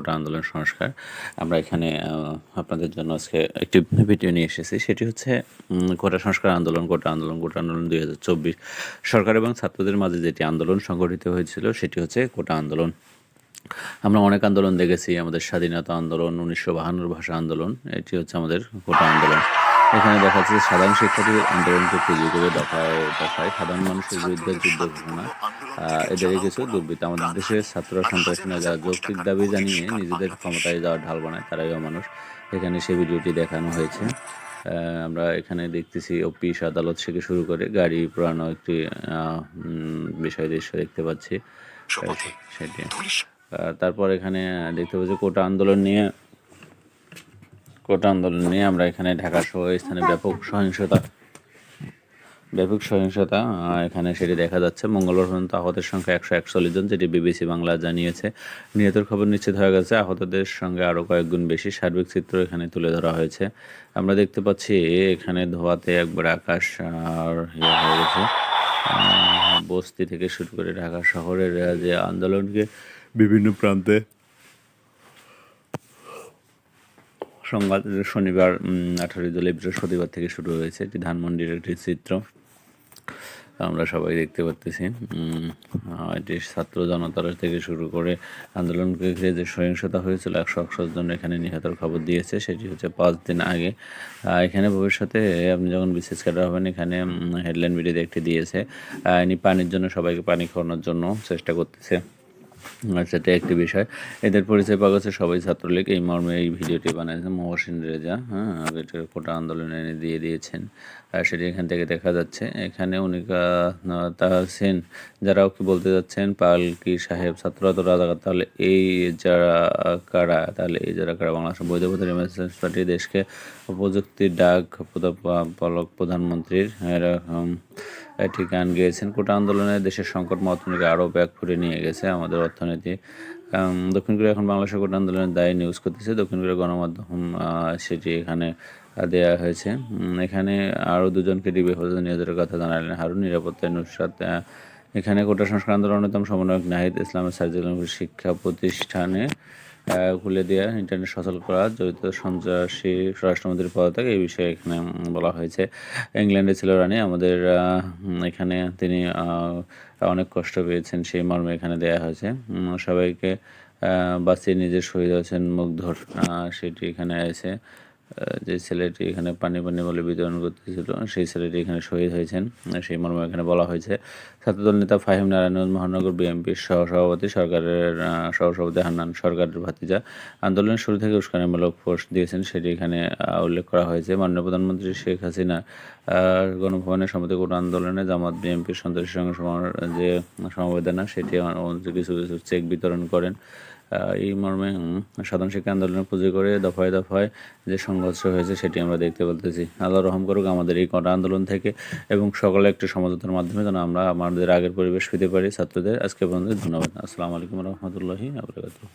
কোটা আন্দোলন সংস্কার। আমরা এখানে আপনাদের জন্য আজকে একটি ভিডিও নিয়ে এসেছি। সেটি হচ্ছে কোটা সংস্কার আন্দোলন কোটা আন্দোলন কোটা আন্দোলন দুই হাজার চব্বিশ। সরকার এবং ছাত্রদের মাঝে যেটি আন্দোলন সংগঠিত হয়েছিল, সেটি হচ্ছে কোটা আন্দোলন। আমরা অনেক আন্দোলন দেখেছি, আমাদের স্বাধীনতা আন্দোলন, উনিশশো বাহান্নর ভাষা আন্দোলন, এটি হচ্ছে আমাদের কোটা আন্দোলন। এখানে দেখা যাচ্ছে সাধারণ শিক্ষার্থীদের আন্দোলনকে পুঁজি করে দফায় দফায় সাধারণ মানুষের বিরুদ্ধে যুদ্ধ ঘোষণা। আহ, এদেরই কিছু দুর্বৃত্ত। আমাদের দেশের ছাত্র সন্ত্রাসী যারা যৌক্তিক দাবি জানিয়ে নিজেদের ক্ষমতায় যাওয়ার ঢাল বানায় তারাই মানুষ এখানে সে ভিডিওটি দেখানো হয়েছে। আমরা এখানে দেখতেছি অফিস আদালত থেকে শুরু করে গাড়ি পুরানো একটি বিষয় দৃশ্য দেখতে পাচ্ছি। সেটি। আহ, তারপর এখানে দেখতে পাচ্ছি কোটা আন্দোলন নিয়ে কোটা আন্দোলন নিয়ে আমরা এখানে ঢাকা সহ স্থানে ব্যাপক সহিংসতা ব্যাপক সহিংসতা এখানে সেটি দেখা যাচ্ছে। মঙ্গলবার পর্যন্ত আহতের সংখ্যা একশো একচল্লিশ জন, যেটি বিবিসি বাংলা জানিয়েছে। নিহতের খবর নিশ্চিত হয়ে গেছে। আহতদের সঙ্গে আরও কয়েকগুণ বেশি সার্বিক চিত্র এখানে তুলে ধরা হয়েছে। আমরা দেখতে পাচ্ছি এখানে ধোয়াতে একবার আকাশ, আর ইয়ে হয়ে গেছে। বস্তি থেকে শুরু করে ঢাকা শহরের যে আন্দোলনকে বিভিন্ন প্রান্তে সংবাদ শনিবার আঠারোই জুলাই বৃহস্পতিবার থেকে শুরু হয়েছে এটি ধানমন্ডির একটি চিত্র। আমরা সবাই দেখতে পাচ্তেছি এটি ছাত্র জনতার থেকে শুরু করে আন্দোলনকে ঘিরে যে সহিংসতা হয়েছিল, একশো একশো জন এখানে নিহতের খবর দিয়েছে, সেটি হচ্ছে পাঁচ দিন আগে। এখানে ভবিষ্যতে আপনি যখন বিশেষ ক্যাডার হবেন, এখানে হেডলাইন ভিডিওতে একটি দিয়েছে ইনি পানির জন্য, সবাইকে পানি খাওয়ানোর জন্য চেষ্টা করতেছে। আর সেটা একটি বিষয়। এদের পরিচয় পাওয়া গেছে সবাই ছাত্রলীগ। এই মর্মে এই ভিডিওটি বানিয়েছে মহসিন রেজা হ্যাঁ এটা কোটা আন্দোলনে এনে দিয়ে দিয়েছেন। আর সেটি এখান থেকে দেখা যাচ্ছে। এখানে উনিকা তাহসিন, যারা কি বলতে যাচ্ছেন পালকি সাহেব ছাত্ররা তো রাজাকার তাহলে এই যারা কারা? তাহলে এই যারা কারা? বাংলাদেশের বৈধ পথের পার্টি দেশকে প্রযুক্তির ডাক পলক প্রধানমন্ত্রীর এরকম একটি গান গেয়েছেন। কোটা আন্দোলনে দেশের সংকট অর্থনীতিকে আরও ব্যাক করে নিয়ে গেছে আমাদের অর্থনীতি। দক্ষিণ কোরিয়া এখন বাংলাদেশের কোটা আন্দোলনের দায় নিউজ করতেছে। দক্ষিণ কোরিয়া গণমাধ্যম সেটি এখানে দেয়া হয়েছে। এখানে আরও দুজনকে ডিবি হেফাজতে নিয়োগের কথা জানালেন হারুন। নিরাপত্তায় নুসরাত এখানে কোটা সংস্কার আন্দোলনের অন্যতম সমন্বয়ক নাহিদ ইসলামের সার্জিক্যাল শিক্ষা প্রতিষ্ঠানে খুলে দেওয়া ইন্টারনেট সচল করা, জড়িত সন্ত্রাসী স্বরাষ্ট্রমন্ত্রীর পদত্যাগ এই বিষয়ে এখানে বলা হয়েছে। ইংল্যান্ডে ছিল রানী, আমাদের এখানে তিনি অনেক কষ্ট পেয়েছেন, সেই মর্মে এখানে দেয়া হয়েছে। সবাইকে বাঁচিয়ে নিজের শহীদ হয়েছেন মুগ্ধর সেটি এখানে আছে। যে ছেলেটি এখানে পানি পানি বলে বিতরণ করতেছিল, সেই ছেলেটি এখানে শহীদ হয়েছেন। সেই মর্মে এখানে বলা হয়েছে, ছাত্রদল নেতা ফাহিম নারায়ণগঞ্জ মহানগর বিএনপির সহসভাপতি সরকারের সহসভাপতি হান্নান, সরকারের ভাতিজা। আন্দোলনের শুরু থেকে উস্কানিমূলক পোস্ট দিয়েছেন, সেটি এখানে উল্লেখ করা হয়েছে। মাননীয় প্রধানমন্ত্রী শেখ হাসিনা গণভবনের সম্মতি কোন আন্দোলনে জামাত বিএনপির সন্ত্রাসীর সঙ্গে যে সমবেদনা, সেটি কিছু কিছু চেক বিতরণ করেন। এই মর্মে সাধারণ শিক্ষা আন্দোলনের পুজো করে দফায় দফায় যে সংঘর্ষ হয়েছে সেটি আমরা দেখতে বলতেছি আল্লাহ রহম করুক আমাদের এই কটা আন্দোলন থেকে এবং সকলে একটি সমঝোতার মাধ্যমে যেন আমরা আমাদের আগের পরিবেশ পেতে পারি ছাত্রদের। আজকে পর্যন্ত ধন্যবাদ। আসসালামু আলাইকুম রহমতুল্লাহি আবরাকাতুহ।